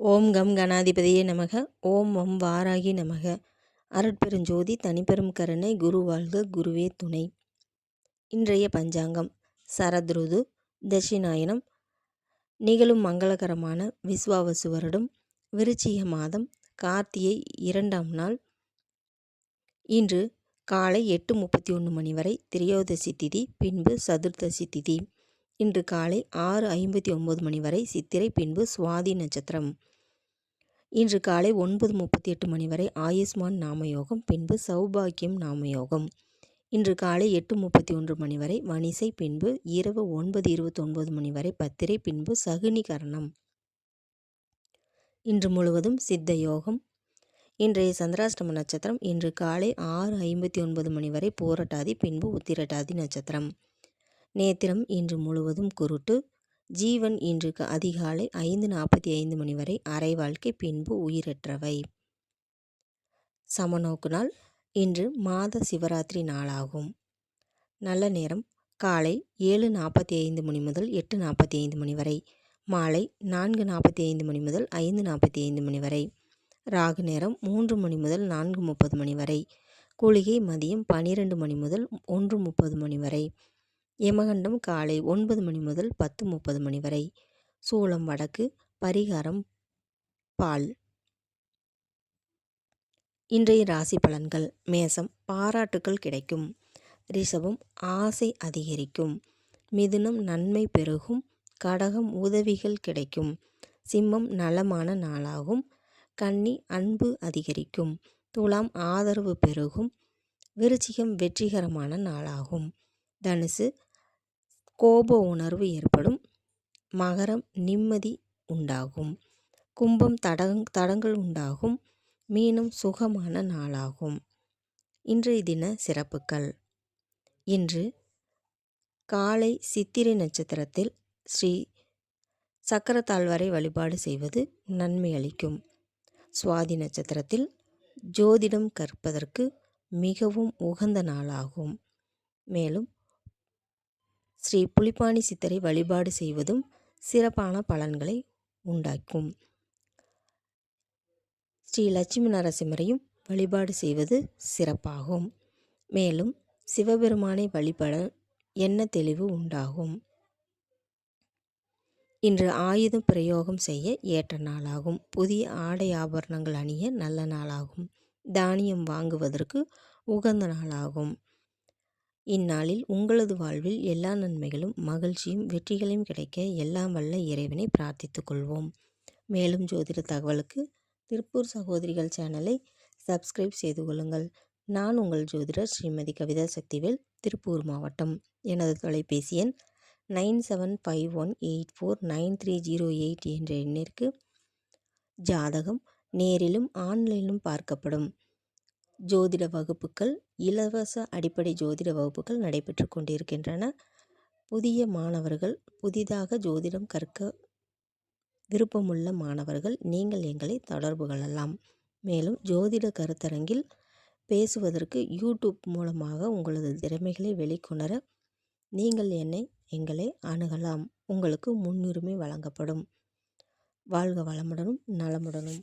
ஓம் come கணாதிபதியே நமக. ஓம் வம் வாராகி நமக. அருட்பெருஞ்சோதி தனிப்பெரும் கருணை குரு வாழ்க குருவே துணை. இன்றைய பஞ்சாங்கம். சரத்ருது தட்சிணாயனம். நிகழும் மங்களகரமான விஸ்வாவசு வருடம். விருச்சிக மாதம். கார்த்திகை இரண்டாம் நாள். இன்று காலை எட்டு முப்பத்தி ஒன்று மணி வரை திரியோதசி திதி பின்பு சதுர்தசி திதி. இன்று காலை ஆறு ஐம்பத்தி ஒம்பது மணி வரை சித்திரை பின்பு சுவாதி நட்சத்திரம். இன்று காலை ஒன்பது முப்பத்தி எட்டு மணி வரை ஆயுஷ்மான் நாமயோகம் பின்பு சௌபாக்கியம் நாமயோகம். இன்று காலை எட்டு முப்பத்தி ஒன்று மணி வரை மணிசை பின்பு இரவு ஒன்பது இருபத்தொன்பது மணி வரை பத்திரை பின்பு சகுனி கரணம் இன்று முழுவதும் சித்த யோகம். இன்றைய சந்திராஷ்டம நட்சத்திரம் இன்று காலை ஆறு ஐம்பத்தி ஒன்பது மணி வரை போரட்டாதி பின்பு உத்திரட்டாதி நட்சத்திரம். நேத்திரம் இன்று முழுவதும் குருட்டு. ஜீவன் இன்று அதிகாலை ஐந்து நாற்பத்தி ஐந்து மணி வரை அரை வாழ்க்கை பின்பு உயிரற்றவை. சமநோக்கு நாள். இன்று மாத சிவராத்திரி நாளாகும். நல்ல நேரம். காலை ஏழு நாற்பத்தி ஐந்து மணி முதல் எட்டு நாற்பத்தி ஐந்து மணி வரை. மாலை நான்கு நாற்பத்தி ஐந்து மணி முதல் ஐந்து நாற்பத்தி ஐந்து மணி வரை. ராகு நேரம் மூன்று மணி முதல் நான்கு முப்பது மணி வரை. குளிகை மதியம் பனிரெண்டு மணி முதல் ஒன்று முப்பது மணி வரை. யமகண்டம் காலை ஒன்பது மணி முதல் பத்து முப்பது மணி வரை. சூளம் வடக்கு பரிகாரம் பால். இன்றைய ராசி பலன்கள். மேசம் பாராட்டுக்கள் கிடைக்கும். ரிஷபம் ஆசை அதிகரிக்கும். மிதுனம் நன்மை பெருகும். கடகம் உதவிகள் கிடைக்கும். சிம்மம் நலமான நாளாகும். கன்னி அன்பு அதிகரிக்கும். துலாம் ஆதரவு பெருகும். விருச்சிகம் வெற்றிகரமான நாளாகும். தனுசு கோப உணர்வு ஏற்படும். மகரம் நிம்மதி உண்டாகும். கும்பம் தடங் தடங்கள் உண்டாகும். மீனும் சுகமான நாளாகும். இன்றைய தின சிறப்புகள். இன்று காலை சித்திரை நட்சத்திரத்தில் ஸ்ரீ சக்கரத்தாழ்வரை வழிபாடு செய்வது நன்மை அளிக்கும். சுவாதி நட்சத்திரத்தில் ஜோதிடம் கற்பதற்கு மிகவும் உகந்த நாளாகும். மேலும் ஸ்ரீ புலிப்பாணி சித்தரை வழிபாடு செய்வதும் சிறப்பான பலன்களை உண்டாக்கும். ஸ்ரீ லட்சுமி நரசிம்மரையும் வழிபாடு செய்வது சிறப்பாகும். மேலும் சிவபெருமானை வழிபட எண்ண தெளிவு உண்டாகும்? இன்று ஆயுதம் பிரயோகம் செய்ய ஏற்ற நாளாகும். புதிய ஆடை ஆபரணங்கள் அணிய நல்ல நாளாகும். தானியம் வாங்குவதற்கு உகந்த நாளாகும். இந்நாளில் உங்களது வாழ்வில் எல்லா நன்மைகளும் மகிழ்ச்சியும் வெற்றிகளையும் கிடைக்க எல்லாம் வல்ல இறைவனை பிரார்த்தித்துக் கொள்வோம். மேலும் ஜோதிட தகவலுக்கு திருப்பூர் சகோதரிகள் சேனலை சப்ஸ்கிரைப் செய்து கொள்ளுங்கள். நான் உங்கள் ஜோதிடர் ஸ்ரீமதி கவிதா சக்திவேல் திருப்பூர் மாவட்டம். எனது தொலைபேசி எண் nine seven five one eight four nine three zero eight என்ற எண்ணிற்கு ஜாதகம் நேரிலும் ஆன்லைனிலும் பார்க்கப்படும். ஜோதிட வகுப்புகள் இலவச அடிப்படை ஜோதிட வகுப்புகள் நடைபெற்று கொண்டிருக்கின்றன. புதிய மாணவர்கள் புதிதாக ஜோதிடம் கற்க விருப்பமுள்ள மாணவர்கள் நீங்கள் எங்களை தொடர்பு கொள்ளலாம். மேலும் ஜோதிட கருத்தரங்கில் பேசுவதற்கு யூடியூப் மூலமாக உங்களது திறமைகளை வெளிக்கொணர நீங்கள் என்னை எங்களை அணுகலாம். உங்களுக்கு முன்னுரிமை வழங்கப்படும். வாழ்க வளமுடனும் நலமுடனும்.